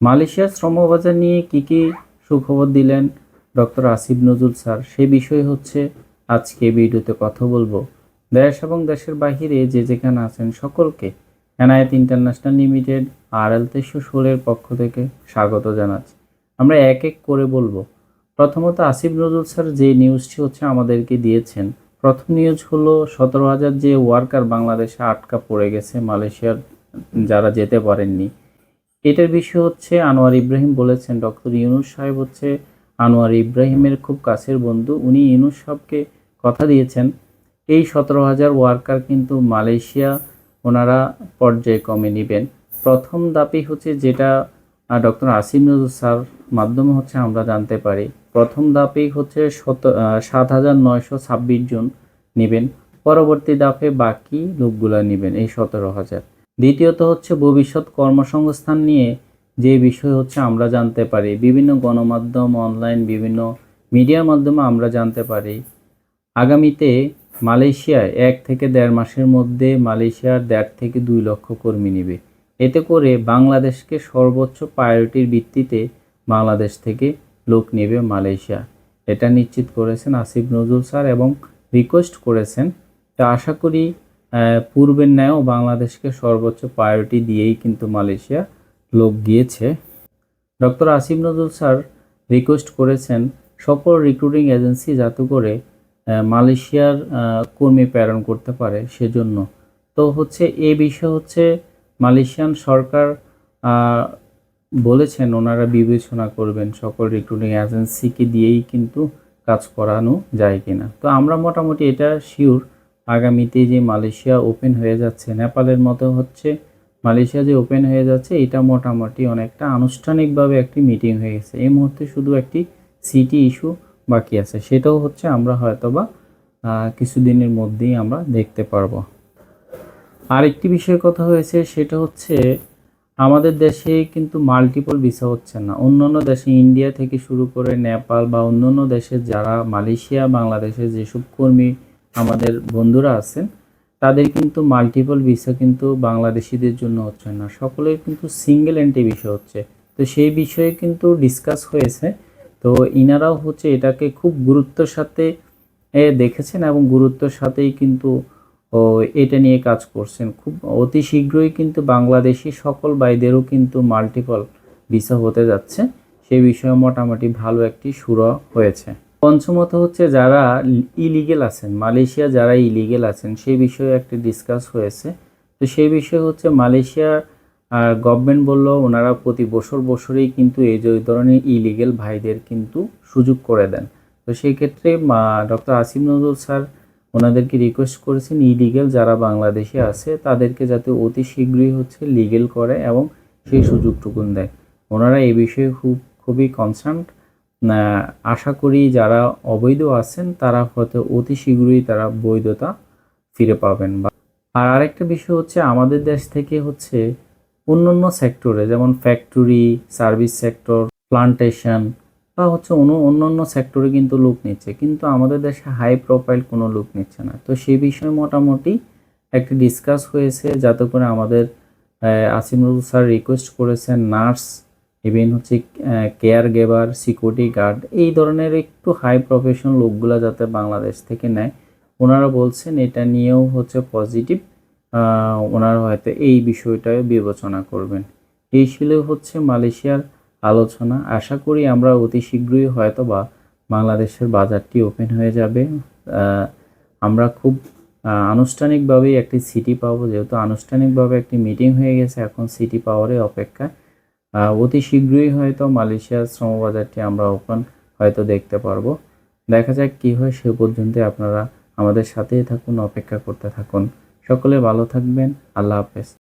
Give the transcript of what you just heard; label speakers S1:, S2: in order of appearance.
S1: মালয়েশিয়ার শ্রমবাজার নিয়ে কি কি সুখবর দিলেন ডক্টর আসিফ নজরুল স্যার? সে বিষয় হচ্ছে আজকে ভিডিওতে কথা বলব। দেশ এবং দেশের বাহিরে যে যেখানে আছেন সকলকে Enayet international limited R L তেইশশো ষোলের পক্ষ থেকে স্বাগত জানাচ্ছি। আমরা এক এক করে বলব। প্রথমত আসিফ নজরুল স্যার যে নিউজটি হচ্ছে আমাদেরকে দিয়েছেন, প্রথম নিউজ হলো সতেরো হাজার যে ওয়ার্কার বাংলাদেশে আটকা পড়ে গেছে মালয়েশিয়ার যারা যেতে পারেননি এটার বিষয় হচ্ছে, আনোয়ার ইব্রাহিম বলেছেন, ডক্টর ইউনুস সাহেব হচ্ছে আনোয়ার ইব্রাহিমের খুব কাছের বন্ধু। উনি ইউনুস সাহেবকে কথা দিয়েছেন, এই সতেরো হাজার ওয়ার্কার কিন্তু মালয়েশিয়া ওনারা পর্যায়ক্রমে নেবেন। প্রথম দাপি হচ্ছে যেটা ডক্টর আসিম স্যার মাধ্যমে হচ্ছে আমরা জানতে পারি। প্রথম দাপেই হচ্ছে শত সাত হাজার নয়শো ছাব্বিশ জন নেবেন। পরবর্তী দাপে বাকি লোকগুলা নেবেন এই সতেরো হাজার। দ্বিতীয়ত হচ্ছে ভবিষ্যৎ কর্মসংস্থান নিয়ে যে বিষয় হচ্ছে আমরা জানতে পারি, বিভিন্ন গণমাধ্যম অনলাইন বিভিন্ন মিডিয়ার মাধ্যমে আমরা জানতে পারি। আগামীতে মালয়েশিয়ায় এক থেকে দেড় মাসের মধ্যে মালয়েশিয়ার দেড় থেকে দুই লক্ষ কর্মী নেবে। এতে করে বাংলাদেশকে সর্বোচ্চ প্রায়োরিটির ভিত্তিতে বাংলাদেশ থেকে লোক নেবে মালয়েশিয়া। এটা নিশ্চিত করেছেন আসিফ নজরুল স্যার এবং রিকোয়েস্ট করেছেন। তা আশা করি পূর্বের ন্যায়ও বাংলাদেশকে সর্বোচ্চ প্রায়োরিটি দিয়েই কিন্তু মালয়েশিয়া লোক গিয়েছে। Doctor Asif Nazrul sir request করেছেন সকল রিক্রুটিং এজেন্সি যাতে করে মালয়েশিয়ার কর্মী প্রেরণ করতে পারে সেজন্য। তো হচ্ছে এই বিষয় হচ্ছে মালয়েশিয়ান সরকার বলেছেন ওনারা বিবেচনা করবেন সকল রিক্রুটিং এজেন্সিকে দিয়েই কিন্তু কাজ করানো যায় কিনা। তো আমরা মোটামুটি এটা শিওর আগামীতে যে মালয়েশিয়া ওপেন হয়ে যাচ্ছে, নেপালের মতো হচ্ছে মালয়েশিয়া যে ওপেন হয়ে যাচ্ছে, এটা মোটামুটি অনেকটা আনুষ্ঠানিকভাবে একটি মিটিং হয়ে গেছে। এই মুহূর্তে শুধু একটি সিটি ইস্যু বাকি আছে, সেটাও হচ্ছে আমরা হয়তোবা কিছুদিনের মধ্যেই আমরা দেখতে পারব। আরেকটি বিষয়ের কথা হয়েছে, সেটা হচ্ছে আমাদের দেশে কিন্তু মাল্টিপল ভিসা হচ্ছে না। অন্যান্য দেশে ইন্ডিয়া থেকে শুরু করে নেপাল বা অন্যান্য দেশে যারা মালয়েশিয়া বাংলাদেশের যেসব কর্মী আমাদের বন্ধুরা আছেন, তাদের কিন্তু মাল্টিপল ভিসা কিন্তু বাংলাদেশিদের জন্য হচ্ছে না। সকলের কিন্তু সিঙ্গেল এন্ট্রি ভিসা হচ্ছে। তো সেই বিষয়ে কিন্তু ডিসকাস হয়েছে। তো ইনারাও হচ্ছে এটাকে খুব গুরুত্বের সাথে দেখেছেন এবং গুরুত্বের সাথেই কিন্তু এটা নিয়ে কাজ করছেন। খুব অতি শীঘ্রই কিন্তু বাংলাদেশি সকল ভাইদেরও কিন্তু মাল্টিপল ভিসা হতে যাচ্ছে। সেই বিষয়ে মোটামুটি ভালো একটি সুর হয়েছে। পঞ্চমত হচ্ছে যারা ইলিগেল আছেন, মালয়েশিয়া যারা ইলিগেল আছেন সেই বিষয়ে একটি ডিসকাস হয়েছে। তো সেই বিষয়ে হচ্ছে মালয়েশিয়া গভর্নমেন্ট বলল ওনারা প্রতি বছর বছরেই কিন্তু এই যে ধরনের ইলিগেল ভাইদের কিন্তু সুযোগ করে দেন। তো সেই ক্ষেত্রে ডক্টর আসিম নজরুল স্যার ওনাদেরকে রিকোয়েস্ট করেছেন ইলিগেল যারা বাংলাদেশে আছে তাদেরকে যাতে অতি শীঘ্রই হচ্ছে লিগেল করে এবং সেই সুযোগটুকুন দেয় ওনারা এই বিষয়ে খুব, খুবই কনসার্ন আশা করি যারা অবৈধ আছেন, তারা হয়তো অতি শীঘ্রই তারা বৈধতা ফিরে পাবেন। বা আর আরেকটা বিষয় হচ্ছে, আমাদের দেশ থেকে হচ্ছে অন্যান্য সেক্টরে যেমন ফ্যাক্টরি সার্ভিস সেক্টর প্লান্টেশন বা হচ্ছে অন্য অন্যান্য সেক্টরে কিন্তু লোক নিচ্ছে। কিন্তু আমাদের দেশে হাই প্রোফাইল কোনো লোক নিচ্ছে না। তো সেই বিষয়ে মোটামুটি একটি ডিসকাস হয়েছে। যাতে করে আমাদের আসিমরুল স্যার রিকোয়েস্ট করেছেন নার্স ইভেন হচ্ছে কেয়ার গেভার সিকিউরিটি গার্ড এই ধরনের একটু হাই প্রফেশন লোকগুলা যাতে বাংলাদেশ থেকে নেয়, ওনারা বলছেন এটা নিয়েও হচ্ছে পজিটিভ ওনারা হয়তো এই বিষয়টাও বিবেচনা করবেন। এই ছিল হচ্ছে মালয়েশিয়ার আলোচনা। আশা করি আমরা অতি শীঘ্রই হয়তো বা বাংলাদেশের বাজারটি ওপেন হয়ে যাবে। আমরা খুব আনুষ্ঠানিকভাবেই একটি সিটি পাবো, যেহেতু আনুষ্ঠানিকভাবে একটি মিটিং হয়ে গেছে, এখন সিটি পাওয়ারের অপেক্ষা অতি শীঘ্রই হয়তো মালয়েশিয়ার শ্রমবাজারটি আমরা ওপেন হয়তো দেখতে পারব। দেখা যাক কী হয় সে পর্যন্ত আপনারা আমাদের সাথেই থাকুন, অপেক্ষা করতে থাকুন। সকলে ভালো থাকবেন। আল্লাহ হাফেজ।